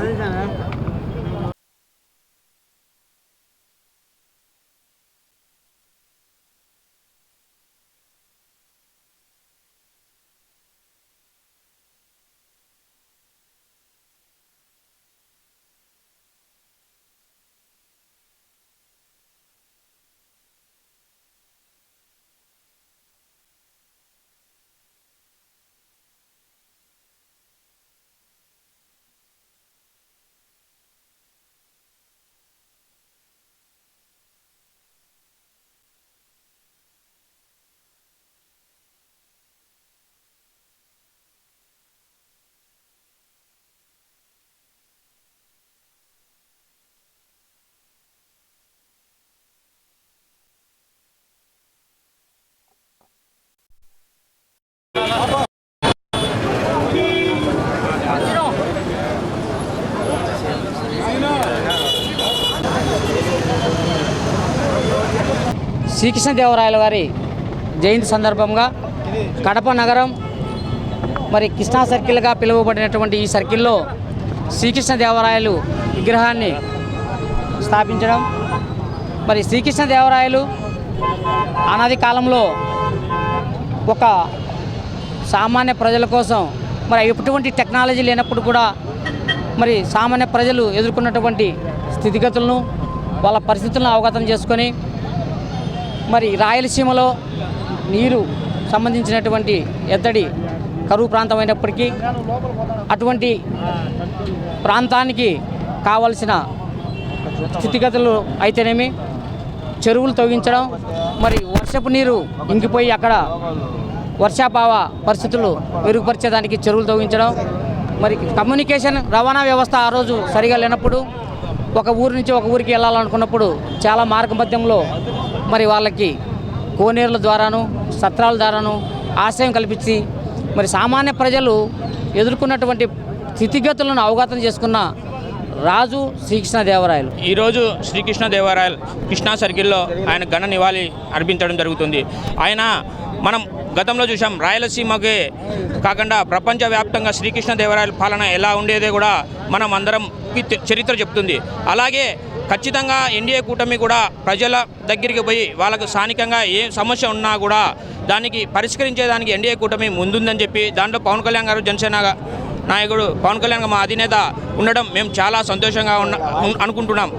我也想 శ్రీకృష్ణదేవరాయల వారి జయంతి సందర్భంగా కడప నగరం మరి కృష్ణా సర్కిల్గా పిలువబడినటువంటి ఈ సర్కిల్లో శ్రీకృష్ణదేవరాయలు విగ్రహాన్ని స్థాపించడం. మరి శ్రీకృష్ణదేవరాయలు అనాది కాలంలో ఒక సామాన్య ప్రజల కోసం మరి ఎటువంటి టెక్నాలజీ లేనప్పుడు కూడా మరి సామాన్య ప్రజలు ఎదుర్కొన్నటువంటి స్థితిగతులను వాళ్ళ పరిస్థితులను అవగతం చేసుకొని మరి రాయలసీమలో నీరు సంబంధించినటువంటి ఎద్దడి కరువు ప్రాంతం అయినప్పటికీ అటువంటి ప్రాంతానికి కావలసిన స్థితిగతులు అయితేనేమి చెరువులు తవ్వించడం మరి వర్షపు నీరు ఇంకిపోయి అక్కడ వర్షాభావ పరిస్థితులు మెరుగుపరిచేదానికి చెరువులు తవ్వించడం మరి కమ్యూనికేషన్ రవాణా వ్యవస్థ ఆ రోజు సరిగా లేనప్పుడు ఒక ఊరు నుంచి ఒక ఊరికి వెళ్ళాలనుకున్నప్పుడు చాలా మార్గ మధ్యంలో మరి వాళ్ళకి కోనేరుల ద్వారాను సత్రాల ద్వారాను ఆశ్రయం కల్పించి మరి సామాన్య ప్రజలు ఎదుర్కొన్నటువంటి స్థితిగతులను అవగాహన చేసుకున్న రాజు శ్రీకృష్ణదేవరాయలు ఈరోజు శ్రీకృష్ణదేవరాయలు కృష్ణా సర్కిల్లో ఆయన ఘన నివాళి అర్పించడం జరుగుతుంది. ఆయన మనం గతంలో చూసాం రాయలసీమకే కాకుండా ప్రపంచవ్యాప్తంగా శ్రీకృష్ణ దేవరాయల పాలన ఎలా ఉండేదే కూడా మనం అందరం చరిత్ర చెప్తుంది. అలాగే ఖచ్చితంగా ఎన్డీఏ కూటమి కూడా ప్రజల దగ్గరికి పోయి వాళ్ళకు స్థానికంగా ఏ సమస్య ఉన్నా కూడా దానికి పరిష్కరించేదానికి ఎన్డీఏ కూటమి ముందుందని చెప్పి దాంట్లో పవన్ కళ్యాణ్ గారు జనసేన నాయకుడు పవన్ కళ్యాణ్ మా అధినేత ఉండడం మేము చాలా సంతోషంగా ఉన్న అనుకుంటున్నాం.